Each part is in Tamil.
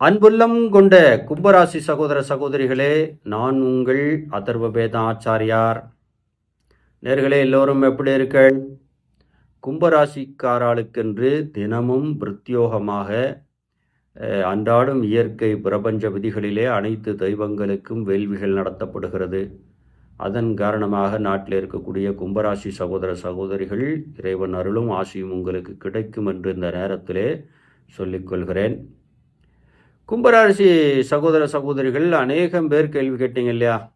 அன்புள்ளம் கொண்ட கும்பராசி சகோதர சகோதரிகளே நான் உங்கள் அதர்வ வேதாச்சாரியார் நேர்களே எல்லோரும் எப்படி இருக்கள் கும்பராசிக்காராளுக்கென்று தினமும் பிரத்யோகமாக அன்றாடும் இயற்கை பிரபஞ்ச விதிகளிலே அனைத்து தெய்வங்களுக்கும் வேள்விகள் நடத்தப்படுகிறது. அதன் காரணமாக நாட்டில் இருக்கக்கூடிய கும்பராசி சகோதர சகோதரிகள் இறைவன் அருளும் ஆசியும் உங்களுக்கு கிடைக்கும் என்று இந்த நேரத்திலே சொல்லிக்கொள்கிறேன் கும்பராசி சகோதர சகோதரிகள் அநேகம் பேர் கேள்வி கேட்டீங்க இல்லையா?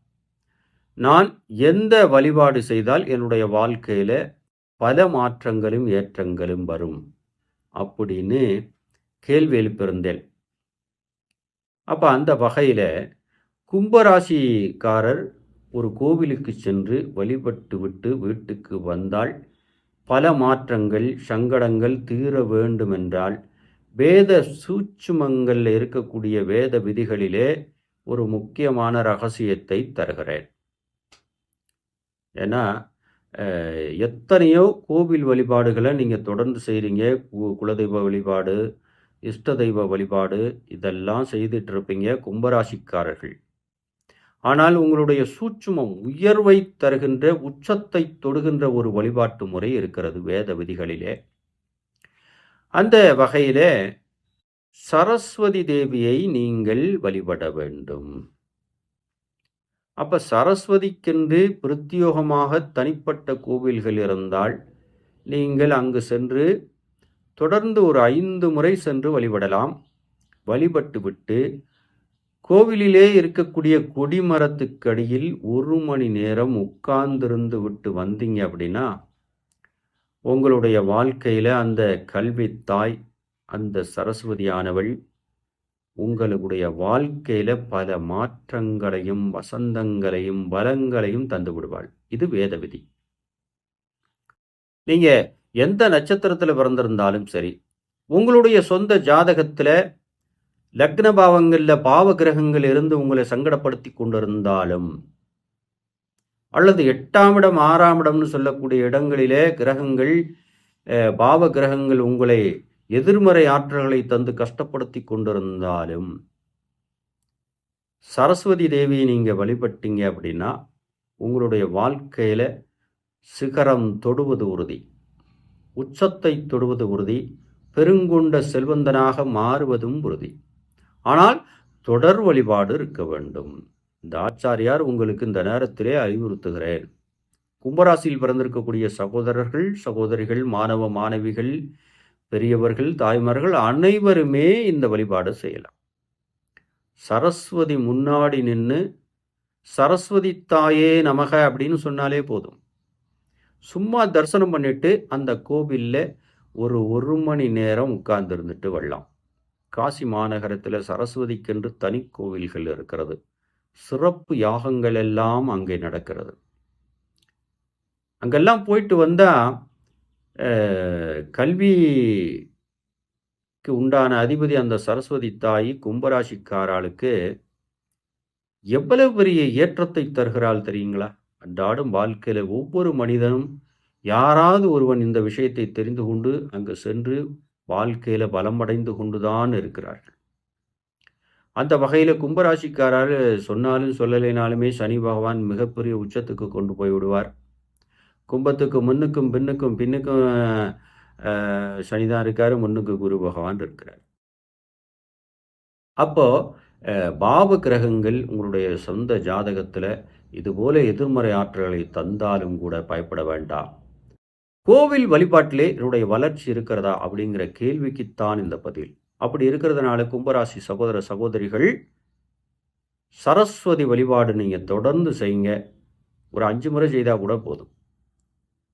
நான் எந்த வழிபாடு செய்தால் என்னுடைய வாழ்க்கையில் பல மாற்றங்களும் ஏற்றங்களும் வரும்? அப்படின்னு கேள்வி எழுப்பியிருந்தேன். அப்போ அந்த வகையில் கும்பராசிக்காரர் ஒரு கோவிலுக்கு சென்று வழிபட்டு விட்டு வீட்டுக்கு வந்தால் பல மாற்றங்கள் சங்கடங்கள் தீர வேண்டுமென்றால் வேத சூட்சுமங்களில் இருக்கக்கூடிய வேத விதிகளிலே ஒரு முக்கியமான ரகசியத்தை தருகிறேன். ஏன்னா எத்தனையோ கோவில் வழிபாடுகளை நீங்கள் தொடர்ந்து செய்கிறீங்க கு- குலதெய்வ வழிபாடு இஷ்ட தெய்வ வழிபாடு இதெல்லாம் செய்துட்டு இருப்பீங்க கும்பராசிக்காரர்கள். ஆனால் உங்களுடைய சூட்சுமம் உயர்வை தருகின்ற உச்சத்தை தொடுகின்ற ஒரு வழிபாட்டு முறை இருக்கிறது வேத விதிகளிலே. அந்த வகையில் சரஸ்வதி தேவியை நீங்கள் வழிபட வேண்டும். அப்போ சரஸ்வதிக்கென்று பிரத்யோகமாக தனிப்பட்ட கோவில்கள் இருந்தால் நீங்கள் அங்கு சென்று தொடர்ந்து ஒரு ஐந்து முறை சென்று வழிபடலாம். வழிபட்டு விட்டு கோவிலிலே இருக்கக்கூடிய கொடிமரத்துக்கடியில் ஒரு மணி நேரம் உட்கார்ந்திருந்து விட்டு வந்தீங்க அப்படின்னா உங்களுடைய வாழ்க்கையில் அந்த கல்வி தாய் அந்த சரஸ்வதியானவள் உங்களுடைய வாழ்க்கையில் பல மாற்றங்களையும் வசந்தங்களையும் பலங்களையும் தந்து விடுவாள். இது வேத விதி. நீங்க எந்த நட்சத்திரத்தில் பிறந்திருந்தாலும் சரி உங்களுடைய சொந்த ஜாதகத்தில் லக்ன பாவங்களில் பாவ கிரகங்கள் இருந்து உங்களை சங்கடப்படுத்தி கொண்டிருந்தாலும் அல்லது எட்டாம் இடம் ஆறாம் இடம்னு சொல்லக்கூடிய இடங்களிலே கிரகங்கள் பாவ கிரகங்கள் உங்களை எதிர்மறை ஆற்றல்களை தந்து கஷ்டப்படுத்தி கொண்டிருந்தாலும் சரஸ்வதி தேவியை நீங்கள் வழிபட்டீங்க அப்படின்னா உங்களுடைய வாழ்க்கையில் சிகரம் தொடுவது உறுதி. உச்சத்தை தொடுவது உறுதி. பெருங்கொண்ட செல்வந்தனாக மாறுவதும் உறுதி. ஆனால் தொடர் வழிபாடு இருக்க வேண்டும். இந்த ஆச்சாரியார் உங்களுக்கு இந்த நேரத்திலே அறிவுறுத்துகிறேன். கும்பராசியில் பிறந்திருக்கக்கூடிய சகோதரர்கள் சகோதரிகள் மாணவ மாணவிகள் பெரியவர்கள் தாய்மார்கள் அனைவருமே இந்த வழிபாடு செய்யலாம். சரஸ்வதி முன்னாடி நின்று சரஸ்வதி தாயே நமக அப்படின்னு சொன்னாலே போதும். சும்மா தரிசனம் பண்ணிட்டு அந்த கோவிலில் ஒரு ஒரு மணி நேரம் உட்கார்ந்துருந்துட்டு வரலாம். காசி மாநகரத்தில் சரஸ்வதிக்கென்று தனி கோவில்கள் இருக்கிறது. சிறப்பு யாகங்கள் எல்லாம் அங்கே நடக்கிறது. அங்கெல்லாம் போயிட்டு வந்தால் கல்விக்கு உண்டான அதிபதி அந்த சரஸ்வதி தாய் கும்பராசிக்காராளுக்கு எவ்வளவு பெரிய ஏற்றத்தை தருகிறாள் தெரியுங்களா? அன்றாடும் வாழ்க்கையில ஒவ்வொரு மனிதனும் யாராவது ஒருவன் இந்த விஷயத்தை தெரிந்து கொண்டு அங்கு சென்று வாழ்க்கையில பலமடைந்து கொண்டுதான் இருக்கிறார்கள். அந்த வகையில் கும்பராசிக்காரர் சொன்னாலும் சொல்லலைனாலுமே சனி பகவான் மிகப்பெரிய உச்சத்துக்கு கொண்டு போய் விடுவார். கும்பத்துக்கு முன்னுக்கும் பின்னுக்கும் பின்னுக்கும் சனிதான் இருக்கார் முன்னுக்கு குரு பகவான் இருக்கிறார். அப்போ பாவ கிரகங்கள் உங்களுடைய சொந்த ஜாதகத்தில் இதுபோல எதிர்மறை ஆற்றல்களை தந்தாலும் கூட பயப்பட வேண்டாம். கோவில் வழிபாட்டிலே என்னுடைய வளர்ச்சி இருக்கிறதா அப்படிங்கிற கேள்விக்குத்தான் இந்த பதில். அப்படி இருக்கிறதுனால கும்பராசி சகோதர சகோதரிகள் சரஸ்வதி வழிபாடு நீங்கள் தொடர்ந்து செய்யுங்க. ஒரு அஞ்சு முறை செய்தால் கூட போதும்.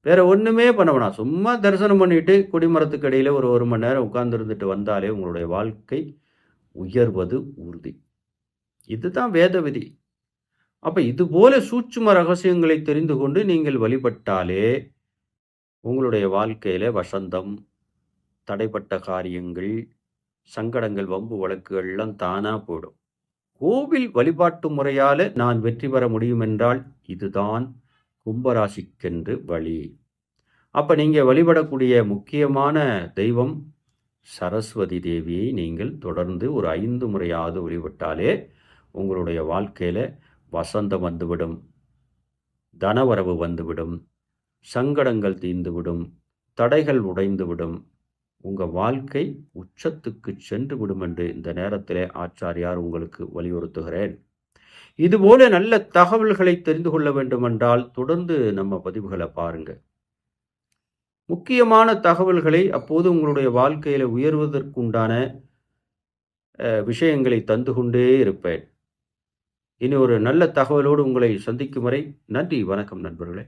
வேறு ஒன்றுமே பண்ண வேணாம். சும்மா தரிசனம் பண்ணிட்டு கொடிமரத்துக்கு இடையில் ஒரு ஒரு மணி நேரம் உட்கார்ந்துருந்துட்டு வந்தாலே உங்களுடைய வாழ்க்கை உயர்வது உறுதி. இதுதான் வேத விதி. அப்போ இது போல சூட்சும ரகசியங்களை தெரிந்து கொண்டு நீங்கள் வழிபட்டாலே உங்களுடைய வாழ்க்கையில் வசந்தம் தடைப்பட்ட காரியங்கள் சங்கடங்கள் வம்பு வழக்குகள் எல்லாம் தானா போடும் கோவில் வழிபாட்டு முறையால நான் வெற்றி பெற முடியும் என்றால் இதுதான் கும்பராசிக்கென்று வழி. அப்ப நீங்க வழிபடக்கூடிய முக்கியமான தெய்வம் சரஸ்வதி தேவியை நீங்கள் தொடர்ந்து ஒரு ஐந்து முறையாவது வழிபட்டாலே உங்களுடைய வாழ்க்கையில் வசந்தம் வந்துவிடும் தனவரவு வந்துவிடும் சங்கடங்கள் தீர்ந்துவிடும் தடைகள் உடைந்துவிடும். உங்கள் வாழ்க்கை உச்சத்துக்கு சென்று விடும் என்று இந்த நேரத்திலே ஆச்சாரியார் உங்களுக்கு வலியுறுத்துகிறேன். இதுபோல நல்ல தகவல்களை தெரிந்து கொள்ள வேண்டுமென்றால் தொடர்ந்து நம்ம பதிவுகளை பாருங்க. முக்கியமான தகவல்களை அப்போது உங்களுடைய வாழ்க்கையில் உயர்வதற்குண்டான விஷயங்களை தந்து கொண்டே இருப்பேன். இனி ஒரு நல்ல தகவலோடு உங்களை சந்திக்கும் வரை நன்றி வணக்கம் நண்பர்களே.